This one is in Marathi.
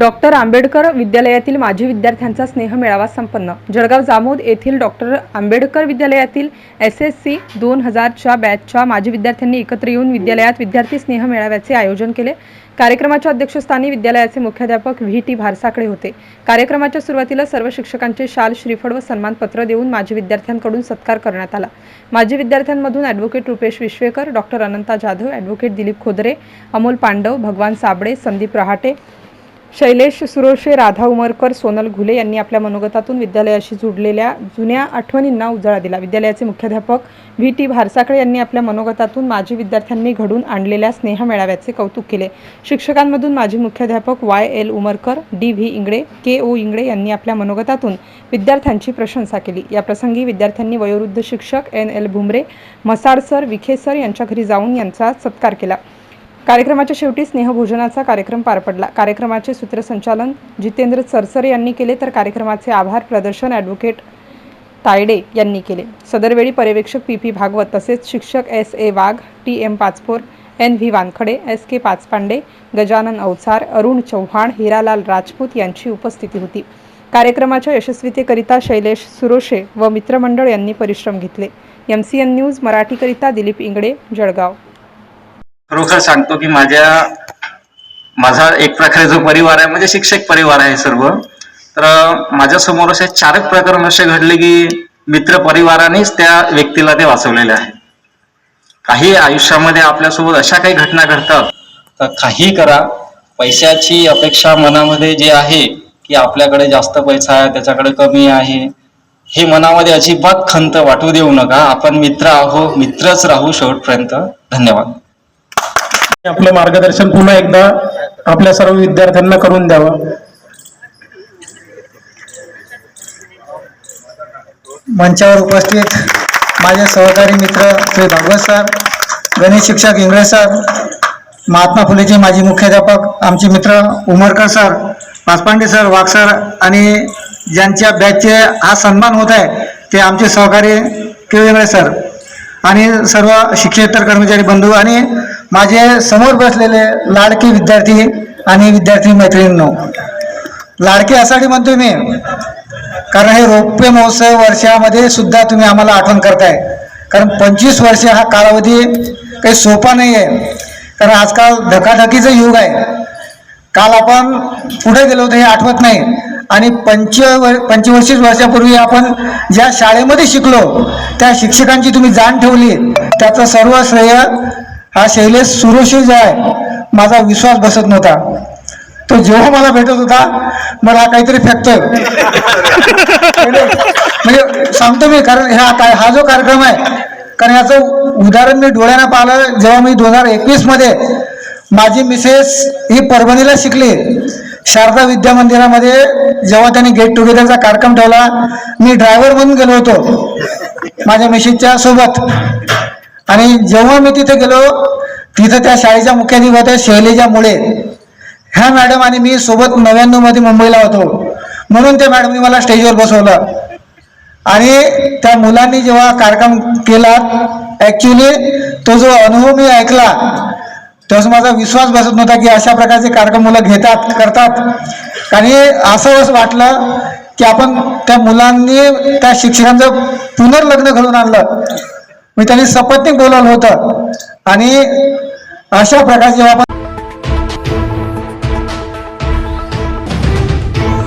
डॉक्टर आंबेडकर विद्यालयातील माजी विद्यार्थ्यांचा स्नेह मेळावा संपन्न. जळगाव जामोद येथील डॉक्टर आंबेडकर विद्यालयातील एस एस सी दोन हजारच्या बॅचच्या माजी विद्यार्थ्यांनी एकत्र येऊन विद्यालयात विद्यार्थी स्नेह मेळाव्याचे आयोजन केले. कार्यक्रमाच्या अध्यक्षस्थानी विद्यालयाचे मुख्याध्यापक व्ही टी भारसाकडे होते. कार्यक्रमाच्या सुरुवातीला सर्व शिक्षकांचे शाल श्रीफळ व सन्मानपत्र देऊन माजी विद्यार्थ्यांकडून सत्कार करण्यात आला. माजी विद्यार्थ्यांमधून advocate Rupesh Vishwekar doctor Ananta Jadhav advocate Dilip Khodare Amol Pandav Bhagwan Sable Sandeep Rahate Shailesh Suroshe Radha उमरकर Sonal Ghule यांनी आपल्या मनोगतातून विद्यालयाशी जुडलेल्या जुन्या आठवणींना उजाळा दिला. विद्यालयाचे मुख्याध्यापक व्ही. टी. भारसाकडे यांनी आपल्या मनोगतातून माजी विद्यार्थ्यांनी घडून आणलेल्या स्नेह मेळाव्याचे कौतुक केले. शिक्षकांमधून माजी मुख्याध्यापक Y. L. Umarkar D. V. Ingle K. O. Ingle यांनी आपल्या मनोगतातून विद्यार्थ्यांची प्रशंसा केली. या प्रसंगी विद्यार्थ्यांनी वयोवृद्ध शिक्षक N. L. Bhumre Masad sir Vikhe sir यांच्या घरी जाऊन यांचा सत्कार केला. कार्यक्रमाच्या शेवटी स्नेहभोजनाचा कार्यक्रम पार पडला. कार्यक्रमाचे सूत्रसंचालन जितेंद्र सरसरे यांनी केले तर कार्यक्रमाचे आभार प्रदर्शन ॲडव्होकेट तायडे यांनी केले. सदरवेळी पर्यवेक्षक पी पी भागवत तसेच शिक्षक S A Wagh T M Pachpor N V Wankhade S K Pachpande Gajanan Awachar Arun Chavan Hiralal Rajput यांची उपस्थिती होती. कार्यक्रमाच्या यशस्वीतेकरिता शैलेश सुरोशे व मित्रमंडळ यांनी परिश्रम घेतले. एम सी एन न्यूज मराठीकरिता दिलीप इंगडे जळगाव. खरोखर सांगतो की माझ्या माझा एक प्रकारे जो परिवार आहे म्हणजे शिक्षक परिवार आहे सर्व तर माझ्यासमोर असे चारक प्रकरण असे घडले की मित्र परिवारानेच त्या व्यक्तीला ते वाचवलेले आहे. काही आयुष्यामध्ये आपल्यासोबत अशा काही घटना घडतात. तर काही करा. पैशाची अपेक्षा मनामध्ये जे आहे की आपल्याकडे जास्त पैसा आहे त्याच्याकडे कमी आहे हे मनामध्ये अजिबात खंत वाटू देऊ नका. आपण मित्र आहो मित्रच राहू शेवटपर्यंत. धन्यवाद. आपलं मार्गदर्शन पुन्हा एकदा आपल्या सर्व विद्यार्थ्यांना करून द्यावं. मंचावर उपस्थित माझे सहकारी मित्र श्री भागवत सर गणित शिक्षक इंग्रज सर महात्मा फुलेचे माजी मुख्याध्यापक आमचे मित्र Umarkar sir Pachpande sir Wagh sir आणि ज्यांच्या बॅचचे हा सन्मान होत आहे ते आमचे सहकारी के सर आणि सर्व शिक्षकेतर कर्मचारी बंधू आणि माझे समोर बसलेले लाडके विद्यार्थी आणि विद्यार्थी मैत्रिणींनो लाडके यासाठी म्हणतोय मी कारण हे रौप्य महोत्सव वर्षामध्ये सुद्धा तुम्ही आम्हाला आठवण करताय. कारण पंचवीस वर्ष हा कालावधी काही सोपा नाही आहे कारण आजकाल धकाधकीचं युग आहे. काल आपण पुढे गेलो होतो हे आठवत नाही. आणि पंच पंचवीस वर्षापूर्वी आपण ज्या शाळेमध्ये शिकलो त्या शिक्षकांची तुम्ही जाण ठेवली. त्याचं सर्व श्रेय हा शैलेश सुरोशी जो आहे माझा विश्वास बसत नव्हता. तो जेव्हा मला भेटत होता मला काहीतरी फेकतोय. म्हणजे सांगतो मी कारण हा काय हा जो कार्यक्रम आहे कारण याचं उदाहरण मी डोळ्यांना पाहिलं जेव्हा मी दोन हजार एकवीसमध्ये माझी मिसेस ही परभणीला शिकली. शारदा विद्या मंदिरामध्ये जेव्हा त्यांनी गेट टुगेदरचा कार्यक्रम ठेवला मी ड्रायव्हर म्हणून गेलो होतो. माझ्या मिसेसच्या सोबत. आणि जेव्हा मी तिथे गेलो तिथं त्या शाळेच्या मुख्याधिक होत्या शैलेजा मुळे. ह्या मॅडम आणि मी सोबत नव्याण्णवमध्ये मुंबईला होतो. म्हणून त्या मॅडमनी मला स्टेजवर बसवलं. आणि त्या मुलांनी जेव्हा कार्यक्रम केला ऍक्च्युली तो जो अनुभव मी ऐकला तेव्हा माझा विश्वास बसत नव्हता की अशा प्रकारचे कार्यक्रम मुलं घेतात करतात. आणि असंच वाटलं की आपण त्या मुलांनी त्या शिक्षकांचं पुनर्लग्न घडून आणलं. मी त्यांनी सपत्नीक बोलावलं होतं. आणि अशा प्रकारचे जेव्हा आपण